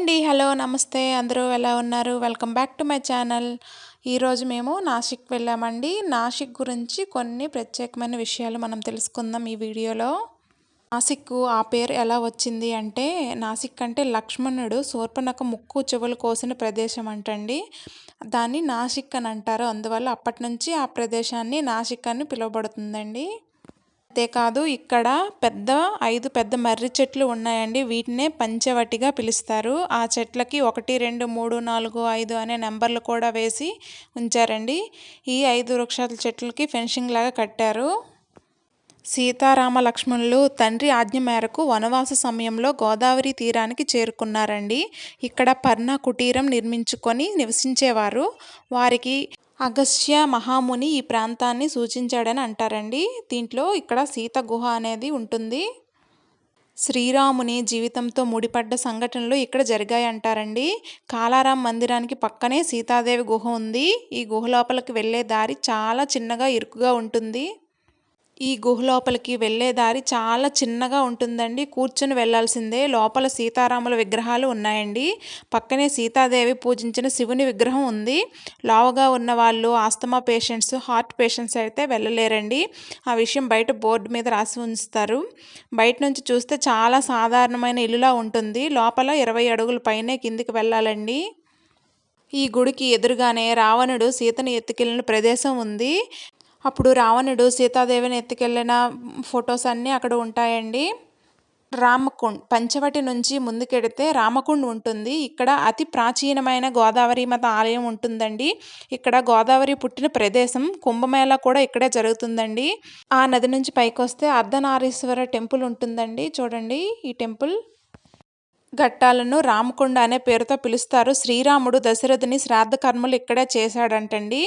అండి. హలో నమస్తే. అందరూ ఎలా ఉన్నారు? Welcome back to my channel. ఈరోజు మేము నాసిక్ వెళ్ళామండి. నాసిక్ గురించి కొన్ని ప్రత్యేకమైన విషయాలు మనం తెలుసుకుందాం ఈ వీడియోలో. నాసిక్ ఆ పేరు ఎలా వచ్చింది అంటే నాసిక్ అంటే లక్ష్మణుడు శూర్పణక ముక్కు చెవులు కోసిన ప్రదేశం అంటండి. దాన్ని నాసిక్ అని అంటారు. అందువల్ల అప్పటి నుంచి ఆ ప్రదేశాన్ని నాసిక్ అని పిలువబడుతుందండి. అంతేకాదు ఇక్కడ పెద్ద ఐదు పెద్ద మర్రి చెట్లు ఉన్నాయండి. వీటినే పంచవటిగా పిలుస్తారు. ఆ చెట్లకి ఒకటి రెండు మూడు నాలుగు ఐదు అనే నెంబర్లు కూడా వేసి ఉంచారండి. ఈ ఐదు వృక్షాల చెట్లకి ఫెన్సింగ్ లాగా కట్టారు. సీతారామ లక్ష్మణులు తండ్రి ఆజ్ఞ మేరకు వనవాస సమయంలో గోదావరి తీరానికి చేరుకున్నారండి. ఇక్కడ పర్ణ కుటీరం నిర్మించుకొని నివసించేవారు. వారికి అగస్త్య మహాముని ఈ ప్రాంతాన్ని సూచించాడని అంటారండి. దీంట్లో ఇక్కడ సీత గుహ అనేది ఉంటుంది. శ్రీరాముని జీవితంతో ముడిపడ్డ సంఘటనలు ఇక్కడ జరిగాయి అంటారండి. కాలారాం మందిరానికి పక్కనే సీతాదేవి గుహ ఉంది. ఈ గుహ లోపలికి వెళ్ళే దారి చాలా చిన్నగా ఇరుకుగా ఉంటుంది. ఈ గుహ లోపలికి వెళ్ళే దారి చాలా చిన్నగా ఉంటుందండి. కూర్చొని వెళ్ళాల్సిందే లోపల సీతారాముల విగ్రహాలు ఉన్నాయండి. పక్కనే సీతాదేవి పూజించిన శివుని విగ్రహం ఉంది. లావుగా ఉన్న వాళ్ళు ఆస్తమా పేషెంట్స్ హార్ట్ పేషెంట్స్ అయితే వెళ్ళలేరండి. ఆ విషయం బయట బోర్డు మీద రాసి ఉంచుతారు. బయట నుంచి చూస్తే చాలా సాధారణమైన ఇల్లులా ఉంటుంది. లోపల ఇరవై అడుగుల పైనే కిందికి వెళ్ళాలండి. ఈ గుడికి ఎదురుగానే రావణుడు సీతను ఎత్తుకెళ్ళిన ప్రదేశం ఉంది. అప్పుడు రావణుడు సీతాదేవిని ఎత్తుకెళ్ళిన ఫొటోస్ అన్నీ అక్కడ ఉంటాయండి. రామకుండ్ పంచవటి నుంచి ముందుకెడితే రామకుండ్ ఉంటుంది. ఇక్కడ అతి ప్రాచీనమైన గోదావరి మత ఆలయం ఉంటుందండి. ఇక్కడ గోదావరి పుట్టిన ప్రదేశం కుంభమేళ కూడా ఇక్కడే జరుగుతుందండి. ఆ నది నుంచి పైకి వస్తే అర్ధనారీశ్వర టెంపుల్ ఉంటుందండి. చూడండి ఈ టెంపుల్. ఘట్టాలను రామకొండ అనే పేరుతో పిలుస్తారు. శ్రీరాముడు దశరథుని శ్రాద్ధ కర్మలు ఇక్కడే చేశాడంటండి.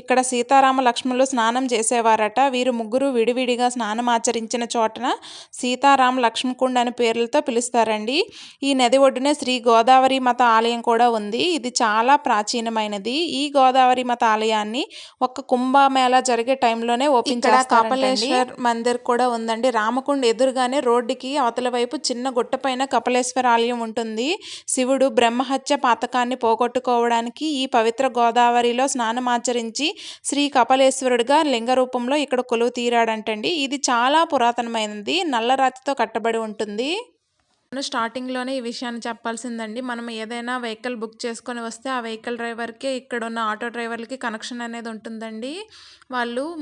ఇక్కడ సీతారామ లక్ష్మణులు స్నానం చేసేవారట. వీరు ముగ్గురు విడివిడిగా స్నానం ఆచరించిన చోటన సీతారామ లక్ష్మణకుండ అనే పేర్లతో పిలుస్తారండి. ఈ నది ఒడ్డునే శ్రీ గోదావరి మత ఆలయం కూడా ఉంది. ఇది చాలా ప్రాచీనమైనది. ఈ గోదావరి మత ఆలయాన్ని ఒక కుంభమేళ జరిగే టైంలోనే ఓపెన్ కపలేశ్వర్ మందిర్ కూడా ఉందండి. రామకుండ ఎదురుగానే రోడ్డుకి అవతల వైపు చిన్న గుట్ట పైన కపలేశ్వర ఆలయం ఉంటుంది. శివుడు బ్రహ్మహత్య పాతకాన్ని పోగొట్టుకోవడానికి ఈ పవిత్ర గోదావరిలో స్నానమాచరించి శ్రీ కపలేశ్వరుడిగా లింగ రూపంలో ఇక్కడ కొలువు తీరాడంటండి. ఇది చాలా పురాతనమైనది. నల్లరాతితో కట్టబడి ఉంటుంది. మనం స్టార్టింగ్లోనే ఈ విషయాన్ని చెప్పాల్సిందండి. మనం ఏదైనా వెహికల్ బుక్ చేసుకొని వస్తే ఆ వెహికల్ డ్రైవర్కి ఇక్కడ ఉన్న ఆటో డ్రైవర్లకి కనెక్షన్ అనేది ఉంటుందండి. వాళ్ళు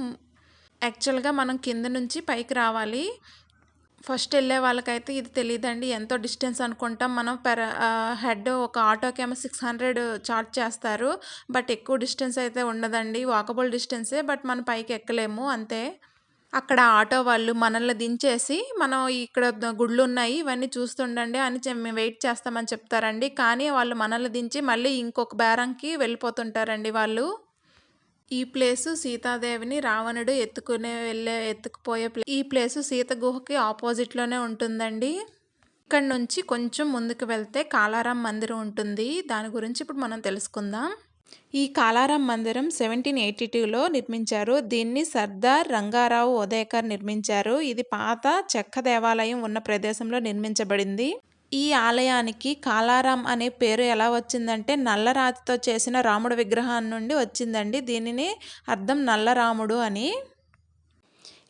యాక్చువల్గా మనం కింద నుంచి పైకి రావాలి. ఫస్ట్ వెళ్ళే వాళ్ళకైతే ఇది తెలియదండి ఎంతో డిస్టెన్స్ అనుకుంటాం. మనం పెర హెడ్ ఒక ఆటోకి ఏమో సిక్స్ హండ్రెడ్ చార్జ్ చేస్తారు. బట్ ఎక్కువ డిస్టెన్స్ అయితే ఉండదండి. వాకబుల్ డిస్టెన్సే బట్ మనం పైకి ఎక్కలేము. అంతే. అక్కడ ఆటో వాళ్ళు మనల్ని దించేసి మనం ఇక్కడ గుళ్ళు ఉన్నాయి ఇవన్నీ చూస్తుండండి. అని మేము వెయిట్ చేస్తామని చెప్తారండి. కానీ వాళ్ళు మనల్ని దించి మళ్ళీ ఇంకొక బేరంకి వెళ్ళిపోతుంటారండి వాళ్ళు. ఈ ప్లేసు సీతాదేవిని రావణుడు ఎత్తుకునే వెళ్ళే ఎత్తుకుపోయే ప్లే ఈ ప్లేసు సీత గుహకి ఆపోజిట్లోనే ఉంటుందండి. ఇక్కడ నుంచి కొంచెం ముందుకు వెళ్తే కాలారాం మందిరం ఉంటుంది. దాని గురించి ఇప్పుడు మనం తెలుసుకుందాం. ఈ కాలారాం మందిరం సెవెంటీన్ ఎయిటీ టూలో నిర్మించారు. దీన్ని సర్దార్ రంగారావు ఉదయకర్ నిర్మించారు. ఇది పాత చెక్క దేవాలయం ఉన్న ప్రదేశంలో నిర్మించబడింది. ఈ ఆలయానికి కాలారాం అనే పేరు ఎలా వచ్చిందంటే నల్లరాతితో చేసిన రాముడు విగ్రహం నుండి వచ్చిందండి. దీనిని అర్థం నల్లరాముడు అని.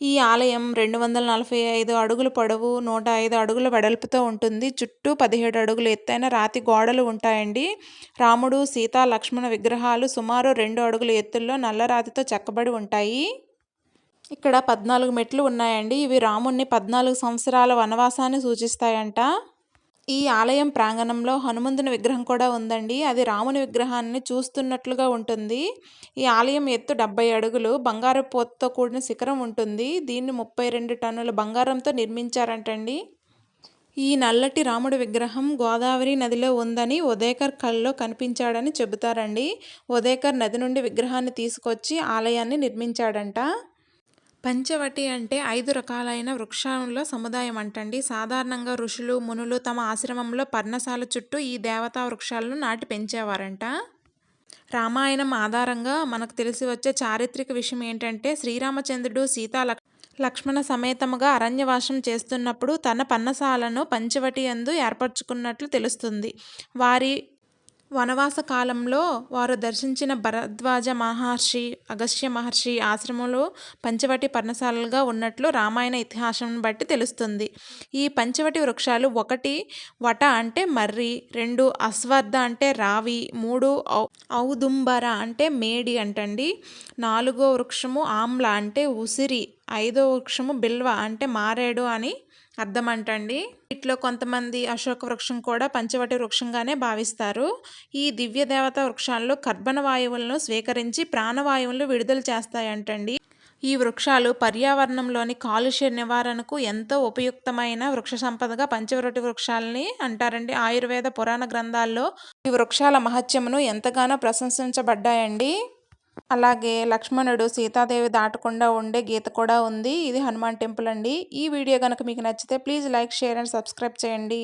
ఈ ఆలయం రెండు వందల నలభై ఐదు అడుగుల పొడవు నూట ఐదు అడుగుల వెడల్పుతో ఉంటుంది. చుట్టూ పదిహేడు అడుగులు ఎత్తైన రాతి గోడలు ఉంటాయండి. రాముడు సీత లక్ష్మణ విగ్రహాలు సుమారు రెండు అడుగుల ఎత్తుల్లో నల్లరాతితో చెక్కబడి ఉంటాయి. ఇక్కడ పద్నాలుగు మెట్లు ఉన్నాయండి. ఇవి రాముణ్ణి పద్నాలుగు సంవత్సరాల వనవాసాన్ని సూచిస్తాయంట. ఈ ఆలయం ప్రాంగణంలో హనుమంతుని విగ్రహం కూడా ఉందండి. అది రాముని విగ్రహాన్ని చూస్తున్నట్లుగా ఉంటుంది. ఈ ఆలయం ఎత్తు డెబ్బై అడుగులు బంగారు పోతుతో కూడిన శిఖరం ఉంటుంది. దీన్ని ముప్పై రెండు టన్నుల బంగారంతో నిర్మించారంటండి. ఈ నల్లటి రాముడి విగ్రహం గోదావరి నదిలో ఉందని ఉదయకర్ కళ్ళలో కనిపించాడని చెబుతారండి. ఉదయకర్ నది నుండి విగ్రహాన్ని తీసుకొచ్చి ఆలయాన్ని నిర్మించాడంట. పంచవటి అంటే ఐదు రకాలైన వృక్షాల సముదాయం అంటండి సాధారణంగా ఋషులు మునులు తమ ఆశ్రమంలో పర్ణశాల చుట్టూ ఈ దేవతా వృక్షాలను నాటి పెంచేవారంట. రామాయణం ఆధారంగా మనకు తెలిసి వచ్చే చారిత్రక విషయం ఏంటంటే శ్రీరామచంద్రుడు సీతా లక్ష్మణ సమేతముగా అరణ్యవాసం చేస్తున్నప్పుడు తన పన్నసాలను పంచవటి యందు ఏర్పరచుకున్నట్లు తెలుస్తుంది. వారి వనవాస కాలంలో వారు దర్శించిన భరద్వాజ మహర్షి అగస్త్య మహర్షి ఆశ్రమంలో పంచవటి పర్ణశాలలుగా ఉన్నట్లు రామాయణ ఇతిహాసం బట్టి తెలుస్తుంది. ఈ పంచవటి వృక్షాలు ఒకటి వట అంటే మర్రి రెండు అశ్వర్ధ అంటే రావి మూడు ఔదుంబర అంటే మేడి అంటండి. నాలుగో వృక్షము ఆమ్ల అంటే ఉసిరి ఐదో వృక్షము బిల్వ అంటే మారేడు అని అర్థం అంటండి వీటిలో కొంతమంది అశోక వృక్షం కూడా పంచవటి వృక్షంగానే భావిస్తారు. ఈ దివ్య దేవత వృక్షాల్లో కర్బన వాయువులను స్వీకరించి ప్రాణవాయువులను విడుదల చేస్తాయంటండి. ఈ వృక్షాలు పర్యావరణంలోని కాలుష్య నివారణకు ఎంతో ఉపయుక్తమైన వృక్ష సంపదగా పంచవటి వృక్షాలని అంటారండి. ఆయుర్వేద పురాణ గ్రంథాల్లో ఈ వృక్షాల మహత్యమును ఎంతగానో ప్రశంసించబడ్డాయండి. అలాగే లక్ష్మణుడు సీతాదేవి దాటకుండా ఉండే గీత కూడా ఉంది. ఇది హనుమాన్ టెంపుల్ అండి. ఈ వీడియో కనుక మీకు నచ్చితే please like share and subscribe చేయండి.